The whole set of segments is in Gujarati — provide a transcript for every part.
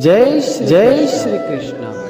જય જય શ્રી કૃષ્ણ.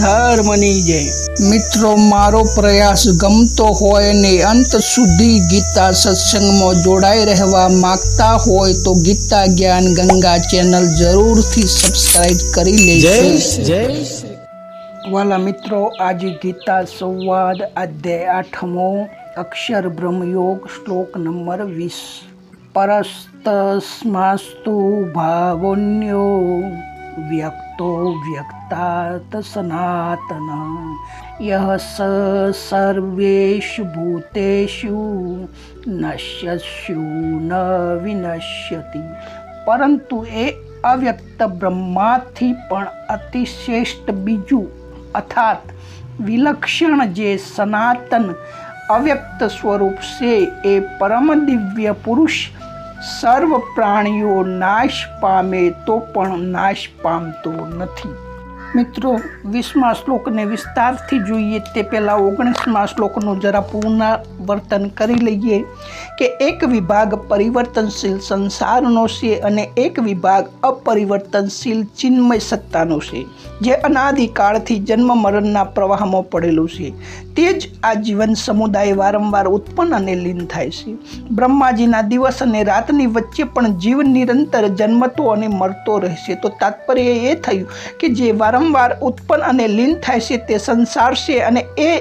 ધર્મની જય મિત્રો મારો પ્રયાસ ગમતો હોય ને અંત સુધી ગીતા સત્સંગમાં જોડાઈ રહેવા માંગતા હોય તો ગીતા જ્ઞાન ગંગા ચેનલ જરૂરથી સબસ્ક્રાઇબ કરી લેજો. જય વાલા મિત્રો આજે ગીતા સંવાદ અધ્યાય આઠમો અક્ષર બ્રહ્મયોગ શ્લોક નંબર વીસ. પરસ્તસ્માસ્તુ ભાવોન્યો વ્યક્તો વ્યક્તાત સનાતન યહ સ सर्वेषु भूतेषु नश्यस्यु ન વિનશ્યતિ પરંતુ એ અવ્યક્ત બ્રહ્માથી પણ અતિશ્રેષ્ઠ બીજું અર્થાત વિલક્ષણ જે સનાતન અવ્યક્ત સ્વરૂપ છે એ પરમ દિવ્ય પુરુષ સર્વ પ્રાણીઓ નાશ પામે તો પણ નાશ પામતો નથી. મિત્રો, વીસમા શ્લોકને વિસ્તારથી જોઈએ તે પહેલાં ઓગણીસમા શ્લોકનું જરા પુનરાવર્તન કરી લઈએ કે એક વિભાગ પરિવર્તનશીલ સંસારનો છે અને એક વિભાગ અપરિવર્તનશીલ ચિન્મય સત્તાનો છે. જે અનાદિકાળથી જન્મ મરણના પ્રવાહમાં પડેલું છે. તે જ આ જીવન સમુદાય વારંવાર ઉત્પન્ન અને લીન થાય છે. બ્રહ્માજીના દિવસ અને રાતની વચ્ચે પણ જીવ નિરંતર જન્મતો અને મરતો રહેશે. તો તાત્પર્ય એ થયું કે જે વારંવાર ઉત્પન્ન અને લીન થાય છે તે સંસાર છે અને એ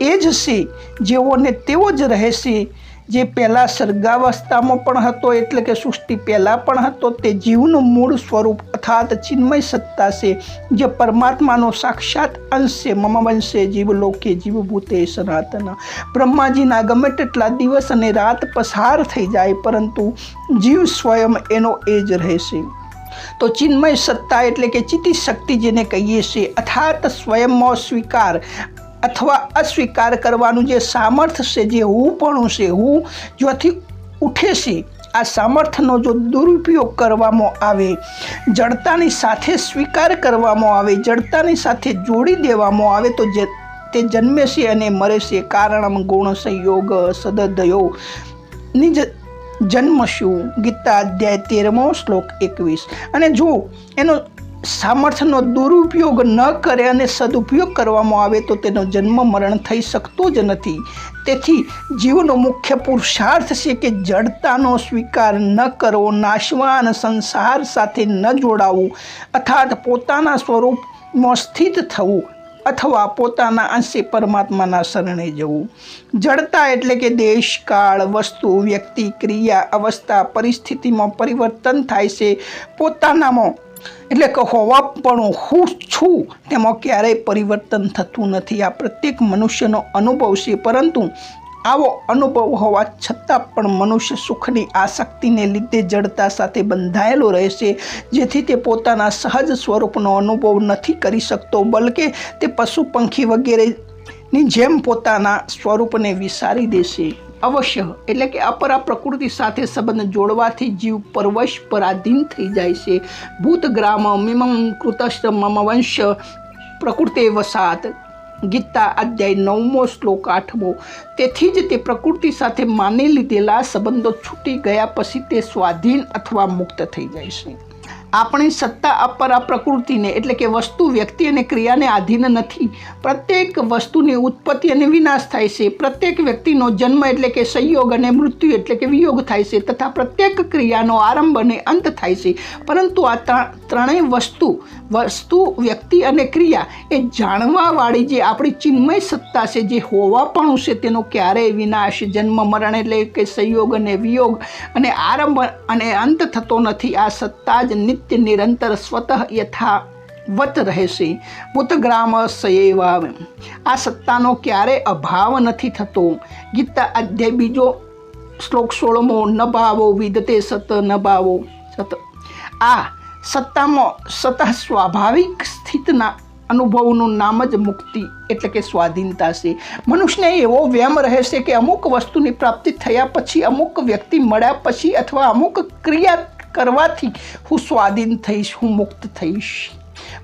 એ જ છે જેઓને તેવો જ રહેશે. જે પહેલાં સર્ગાવસ્થામાં પણ હતો એટલે કે સૃષ્ટિ પહેલાં પણ હતો તે જીવનું મૂળ સ્વરૂપ અર્થાત ચિન્મય સત્તા છે, જે પરમાત્માનો સાક્ષાત અંશ છે. મમ વંશે જીવલોકે જીવભૂતે સનાતન. બ્રહ્માજીના ગમે તેટલા દિવસ અને રાત પસાર થઈ જાય, પરંતુ જીવ સ્વયં એનો એ જ રહેશે. તો ચિન્મય સત્તા એટલે કે ચિતિ શક્તિ જેને કહીએ છીએ અર્થાત સ્વયંમાં સ્વીકાર અથવા અસ્વીકાર કરવાનું જે સામર્થ્ય છે, જે હું પણ છે, હું જ્યાંથી ઉઠે છે આ સામર્થ્યનો જો દુરુપયોગ કરવામાં આવે, જડતાની સાથે સ્વીકાર કરવામાં આવે, જડતાની સાથે જોડી દેવામાં આવે, તો જે તે જન્મે છે અને મરે છે. કારણમ ગુણ સંયોગ સદદયો જ જન્મ શું? ગીતા અધ્યાય તેરમો શ્લોક એકવીસ. અને જો એનો સામર્થ્યનો દુરુપયોગ ન કરે અને સદુપયોગ કરવામાં આવે તો તેનો જન્મ મરણ થઈ શકતો જ નથી. તેથી જીવનો મુખ્ય પુરુષાર્થ છે કે જડતાનો સ્વીકાર ન કરવો, નાશવાન સંસાર સાથે ન જોડાવું, અર્થાત પોતાના સ્વરૂપમાં સ્થિત થવું અથવા પોતાના અંશે પરમાત્માના શરણે જવું. જડતા એટલે કે દેશ, કાળ, વસ્તુ, વ્યક્તિ, ક્રિયા, અવસ્થા, પરિસ્થિતિમાં પરિવર્તન થાય છે. પોતાનામાં એટલે કે હોવાપણું હું છું, તેમાં ક્યારેય પરિવર્તન થતું નથી. આ પ્રત્યેક મનુષ્યનો અનુભવ છે, પરંતુ આવો અનુભવ હોવા છતાં પણ મનુષ્ય સુખની આસક્તિને લીધે જડતા સાથે બંધાયેલો રહેશે. જેથી તે પોતાના સહજ સ્વરૂપનો અનુભવ નથી કરી શકતો, બલકે તે પશુ પંખી વગેરેની જેમ પોતાના સ્વરૂપને વિસારી દેશે. અવશ્ય. એટલે કે અપરા પ્રકૃતિ સાથે સંબંધ જોડવાથી જીવ પરવશ પરાધીન થઈ જાય છે. ભૂતગ્રામ મિમમ કૃતશ્ચ મમ વંશ પ્રકૃતે વસાત. ગીતા અધ્યાય નવમો શ્લોક આઠમો. તેથી જ તે પ્રકૃતિ સાથે માની લીધેલા સંબંધો છૂટી ગયા પછી તે સ્વાધીન અથવા મુક્ત થઈ જાય છે. આપણી સત્તા અપરા પ્રકૃતિને, એટલે કે વસ્તુ, વ્યક્તિ અને ક્રિયાને આધીન નથી. પ્રત્યેક વસ્તુની ઉત્પત્તિ અને વિનાશ થાય છે. પ્રત્યેક વ્યક્તિનો જન્મ એટલે કે સંયોગ અને મૃત્યુ એટલે કે વિયોગ થાય છે તથા પ્રત્યેક ક્રિયાનો આરંભ અને અંત થાય છે. પરંતુ આ ત્રણ- ત્રણેય વસ્તુ વસ્તુ, વ્યક્તિ અને ક્રિયા એ જાણવાવાળી જે આપણી ચિન્મય સત્તા છે, જે હોવાપણું છે, તેનો ક્યારેય વિનાશ, જન્મ, મરણ એટલે કે સંયોગ અને વિયોગ અને આરંભ અને અંત થતો નથી. આ સત્તા જ નિત્ય નિરંતર સ્વતઃ યથા વત રહેશે ભૂતગ્રામ સયેવા આ સત્તાનો ક્યારેય અભાવ નથી થતો ગીતા અધ્યાય બીજો શ્લોક સોળમો ન ભાવો વિદતે સત ન ભાવો સત આ સત્તામાં સતઃ સ્વાભાવિક સ્થિતના અનુભવનું નામ જ મુક્તિ એટલે કે સ્વાધીનતા છે મનુષ્યને એવો વ્યમ રહેશે કે અમુક વસ્તુની પ્રાપ્તિ થયા પછી અમુક વ્યક્તિ મળ્યા પછી અથવા અમુક ક્રિયા કરવાથી હું સ્વાધીન થઈશ, હું મુક્ત થઈશ.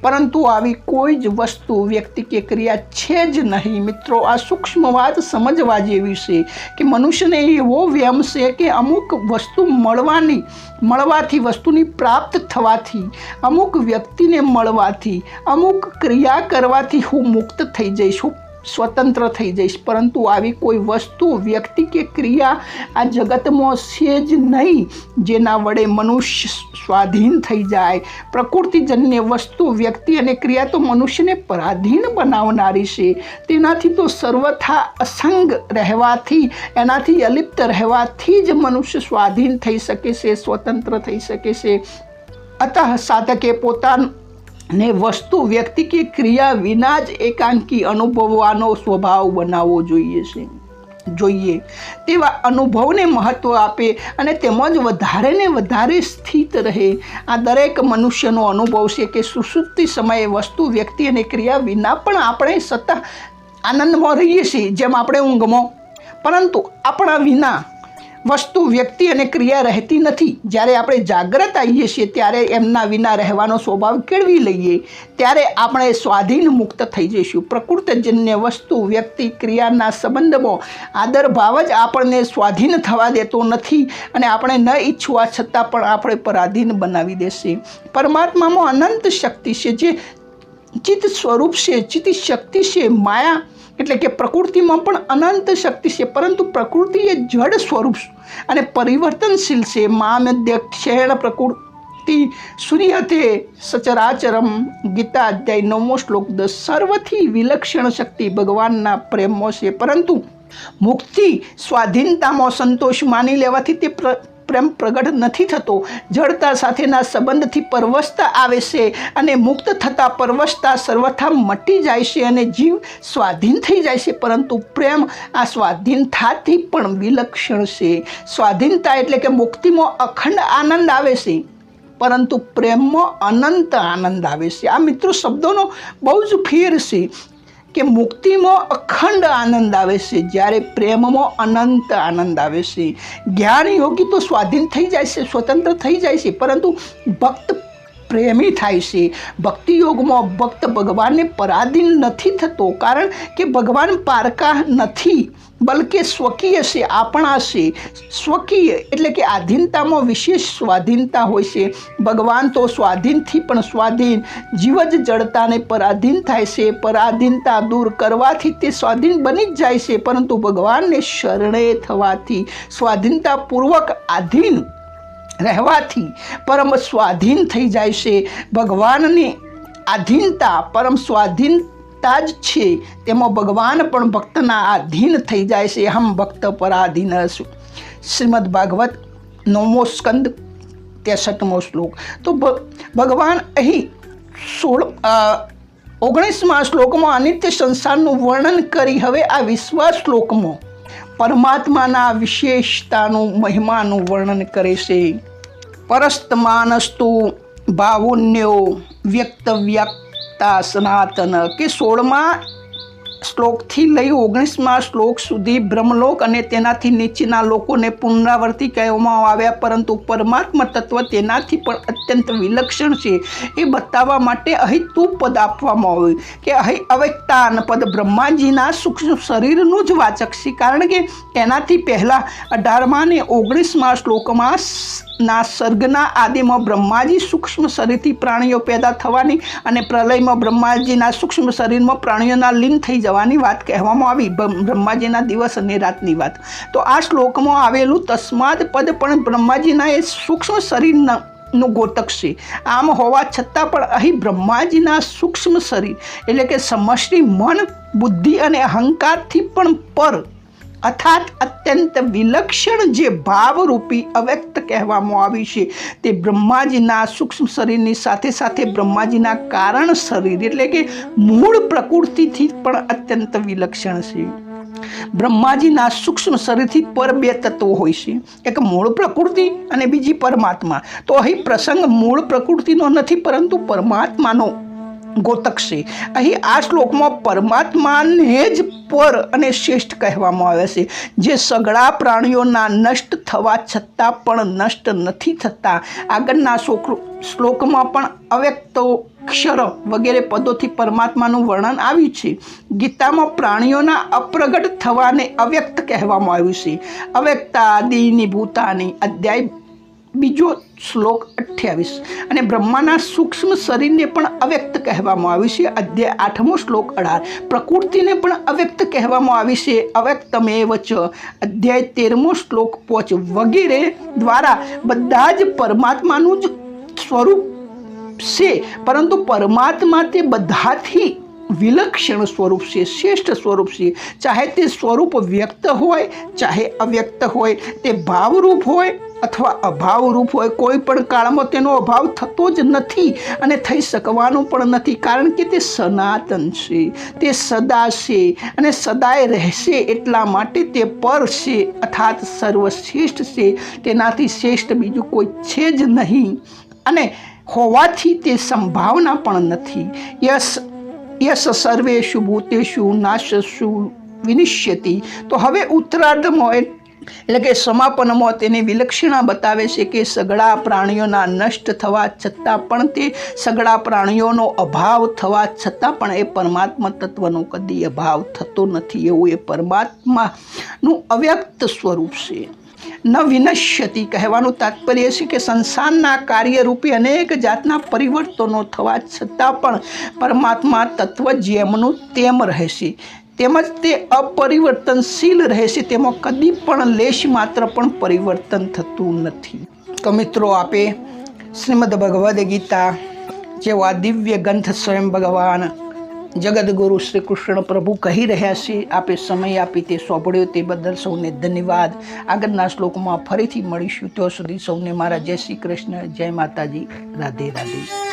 પરંતુ આવી કોઈ જ વસ્તુ વ્યક્તિ કે ક્રિયા છે જ નહીં. મિત્રો, આ સૂક્ષ્મ વાત સમજવા જેવી છે કે મનુષ્યને એવો વ્યમ છે કે અમુક વસ્તુ મળવાની, મળવાથી વસ્તુની પ્રાપ્ત થવાથી, અમુક વ્યક્તિને મળવાથી, અમુક ક્રિયા કરવાથી હું મુક્ત થઈ જઈશ. હું સ્વતંત્ર થઈ જઈશ. પરંતુ આવી કોઈ વસ્તુ, વ્યક્તિ કે ક્રિયા આ જગતમાં છે જ નહીં, જેના વડે મનુષ્ય સ્વાધીન થઈ જાય. પ્રકૃતિજન્ય વસ્તુ, વ્યક્તિ અને ક્રિયા તો મનુષ્યને પરાધીન બનાવનારી છે. તેનાથી તો સર્વથા અસંગ રહેવાથી, એનાથી અલિપ્ત રહેવાથી જ મનુષ્ય સ્વાધીન થઈ શકે છે, સ્વતંત્ર થઈ શકે છે. અતઃ સાધકે પોતાનું ને વસ્તુ વ્યક્તિ કે ક્રિયા વિના જ એકાંકી અનુભવવાનો સ્વભાવ બનાવવો જોઈએ છે. જોઈએ. તેવા અનુભવને મહત્ત્વ આપે અને તેમજ વધારે ને વધારે સ્થિત રહે. આ દરેક મનુષ્યનો અનુભવ છે કે સુસુપ્તિ સમયે વસ્તુ, વ્યક્તિ અને ક્રિયા વિના પણ આપણે સતત આનંદમાં રહીએ છીએ. જેમ આપણે ઊંઘમાં. પરંતુ આપણા વિના વસ્તુ, વ્યક્તિ અને ક્રિયા રહેતી નથી. જ્યારે આપણે જાગ્રત આવીએ છીએ, ત્યારે એમના વિના રહેવાનો સ્વભાવ કેળવી લઈએ. ત્યારે આપણે સ્વાધીન મુક્ત થઈ જઈશું. પ્રકૃતિજન્ય વસ્તુ, વ્યક્તિ, ક્રિયાના સંબંધમાં આદર, ભાવ જ આપણને સ્વાધીન થવા દેતો નથી અને આપણે ન ઈચ્છવા છતાં પણ આપણે પરાધીન બનાવી દેશે. પરમાત્મામાં અનંત શક્તિ છે, જે ચિત્ત સ્વરૂપ છે, ચિત્ત શક્તિ છે, માયા એટલે કે પ્રકૃતિમાં પણ અનંત શક્તિ છે, પરંતુ પ્રકૃતિ એ જડ સ્વરૂપ અને પરિવર્તનશીલ છે. મામદ્ય ક્ષેણ પ્રકૃતિ સૂર્યતે સચરાચરમ ગીતા અધ્યાય નવમો શ્લોક દસ સર્વથી વિલક્ષણ શક્તિ ભગવાનના પ્રેમમાં છે. પરંતુ મુક્તિ સ્વાધીનતામાં સંતોષ માની લેવાથી તે પ્ર પ્રેમ પ્રગટ નથી થતો. જડતા સાથેના સંબંધથી પરવશતા આવે છે અને મુક્ત થતાં પરવશતા સર્વથા મટી જાય છે અને જીવ સ્વાધીન થઈ જાય છે. પરંતુ પ્રેમ આ સ્વાધીનતાથી પણ વિલક્ષણ છે. સ્વાધીનતા એટલે કે મુક્તિમાં અખંડ આનંદ આવે છે. પરંતુ પ્રેમમાં અનંત આનંદ આવે છે. આ મિત્રો શબ્દોનો બહુ જ ફેર છે. કે મુક્તિમાં અખંડ આનંદ આવે છે. જ્યારે પ્રેમમાં અનંત આનંદ આવે છે. જ્ઞાન યોગી તો સ્વાધીન થઈ જાય છે, સ્વતંત્ર થઈ જાય છે. પરંતુ ભક્ત પ્રેમી થાય છે. ભક્તિયોગમાં ભક્ત ભગવાનને પરાધીન નથી થતો કારણ કે ભગવાન પારકા નથી, બલકે સ્વકીય છે, આપણા છે. સ્વકીય એટલે કે આધીનતામાં વિશેષ સ્વાધીનતા હોય છે. ભગવાન તો સ્વાધીનથી પણ સ્વાધીન, જીવ જ જડતાને પરાધીન થાય છે. પરાધીનતા દૂર કરવાથી તે સ્વાધીન બની જ જાય છે, પરંતુ ભગવાનને શરણે થવાથી સ્વાધીનતાપૂર્વક આધીન રહેવાથી પરમ સ્વાધીન થઈ જાય છે. ભગવાનની આધીનતા, પરમ સ્વાધીનતા જ છે. તેમાં ભગવાન પણ ભક્તના આધીન થઈ જાય છે. હમ ભક્ત પરાધીન છું શ્રીમદ ભાગવત નવમો સ્કંદ તેસઠમો શ્લોક. તો ભગવાન અહીં સોળ ઓગણીસમાં શ્લોકમાં અનિત્ય સંસારનું વર્ણન કરી હવે આ વિશ્વા શ્લોકમાં પરમાત્માના વિશેષતાનું મહિમાનું વર્ણન કરે છે. પરસ્તમાનસ્તુ ભાવુન્યો વ્યક્તવ્યક્તા સનાતન કે સોળમાં શ્લોકથી લઈ ઓગણીસમાં શ્લોક સુધી બ્રહ્મલોક અને તેનાથી નીચેના લોકોને પુનરાવર્તી કહેવામાં આવ્યા, પરંતુ પરમાત્મા તત્વ તેનાથી પણ અત્યંત વિલક્ષણ છે. એ બતાવવા માટે અહીં તું પદ આપવામાં આવ્યું કે અહીં અવ્યક્તાન પદ બ્રહ્માજીના સૂક્ષ્મ શરીરનું જ વાચક છે. કારણ કે તેનાથી પહેલાં અઢારમાં ને ઓગણીસમાં શ્લોકમાં ના સર્ગના આદિમાં બ્રહ્માજી સૂક્ષ્મ શરીરથી પ્રાણીઓ પેદા થવાની અને પ્રલયમાં બ્રહ્માજીના સૂક્ષ્મ શરીરમાં પ્રાણીઓના લીન થઈ જવાની વાત કહેવામાં આવી. બ્રહ્માજીના દિવસ અને રાતની વાત. તો આ શ્લોકમાં આવેલું તસ્માદ પદ પણ બ્રહ્માજીના એ સૂક્ષ્મ શરીરના, નું ગોતક છે. આમ હોવા છતાં પણ અહીં બ્રહ્માજીના સૂક્ષ્મ શરીર એટલે કે સમષ્ટિ મન, બુદ્ધિ અને અહંકારથી પણ પર અર્થાત અત્યંત વિલક્ષણ જે ભાવરૂપી અવ્યક્ત કહેવામાં આવી છે, તે બ્રહ્માજીના સૂક્ષ્મ શરીરની સાથે સાથે બ્રહ્માજીના કારણ શરીર એટલે કે મૂળ પ્રકૃતિથી પણ અત્યંત વિલક્ષણ છે. બ્રહ્માજીના સૂક્ષ્મ શરીરથી પર બે તત્વો હોય છે, એક મૂળ પ્રકૃતિ અને બીજી પરમાત્મા. તો અહીં પ્રસંગ મૂળ પ્રકૃતિનો નથી, પરંતુ પરમાત્માનો ગોતક છે અહીં આ શ્લોકમાં પરમાત્માને જ પર અને શ્રેષ્ઠ કહેવામાં આવે છે. જે સગળા પ્રાણીઓના નષ્ટ થવા છતાં પણ નષ્ટ નથી થતા. આગળના શ્લોક- શ્લોકમાં પણ અવ્યક્તો ક્ષર વગેરે પદોથી પરમાત્માનું વર્ણન આવ્યું છે. ગીતામાં પ્રાણીઓના અપ્રગટ થવાને અવ્યક્ત કહેવામાં આવ્યું છે. અવ્યક્તા દિની ભૂતાની અધ્યાય બીજો શ્લોક અઠ્યાવીસ. અને બ્રહ્માના સૂક્ષ્મ શરીરને પણ અવ્યક્ત કહેવામાં આવ્યું છે. અધ્યાય આઠમો શ્લોક અઢાર. પ્રકૃતિને પણ અવ્યક્ત કહેવામાં આવી છે. અવ્યક્તમેવ ચ. અધ્યાય તેરમો શ્લોક પોચ. વગેરે દ્વારા બધા જ પરમાત્માનું જ સ્વરૂપ છે. પરંતુ પરમાત્મા તે બધાથી વિલક્ષણ સ્વરૂપ છે. શ્રેષ્ઠ સ્વરૂપ છે. ચાહે તે સ્વરૂપ વ્યક્ત હોય, ચાહે અવ્યક્ત હોય, તે ભાવરૂપ હોય અથવા અભાવરૂપ હોય, કોઈ પણ કાળમાં તેનો અભાવ થતો જ નથી અને થઈ શકવાનું પણ નથી. કારણ કે તે સનાતન છે, તે સદા છે અને સદાય રહેશે એટલા માટે તે પર છે, અર્થાત સર્વશ્રેષ્ઠ છે. તેનાથી શ્રેષ્ઠ બીજું કોઈ છે જ નહીં અને હોવાથી તે સંભાવના પણ નથી. યસ યશ સર્વેશુ ભૂતેશુ નાશસુ વિનિશ્યતિ. તો હવે ઉત્તરાર્ધમાં એટલે કે સમાપનમાં તેની વિલક્ષણા બતાવે છે કે સગળા પ્રાણીઓના નષ્ટ થવા છતાં પણ તે સગળા પ્રાણીઓનો અભાવ થવા છતાં પણ એ પરમાત્મા તત્વનો કદી અભાવ થતો નથી એવું એ પરમાત્માનું અવ્યક્ત સ્વરૂપ છે. ન વિનશ્યતિ કહેવાનું તાત્પર્ય છે કે સંસારના કાર્યરૂપે અનેક જાતના પરિવર્તનો થવા છતાં પણ પરમાત્મા તત્વ જેમનું તેમ રહેશે. તેમજ તે અપરિવર્તનશીલ રહેશે, તેમાં કદી પણ લેશ માત્ર પણ પરિવર્તન થતું નથી. તો મિત્રો, આપે શ્રીમદ ભગવદ્ ગીતા જેવા દિવ્ય ગ્રંથ સ્વયં ભગવાન જગદગુરુ શ્રી કૃષ્ણ પ્રભુ કહી રહ્યા છે, આપે સમય આપી તે સોંપડ્યો, તે બદલ સૌને ધન્યવાદ. આગળના શ્લોકમાં ફરીથી મળીશું, ત્યાં સુધી સૌને મારા જય શ્રી કૃષ્ણ, જય માતાજી, રાધે રાધે.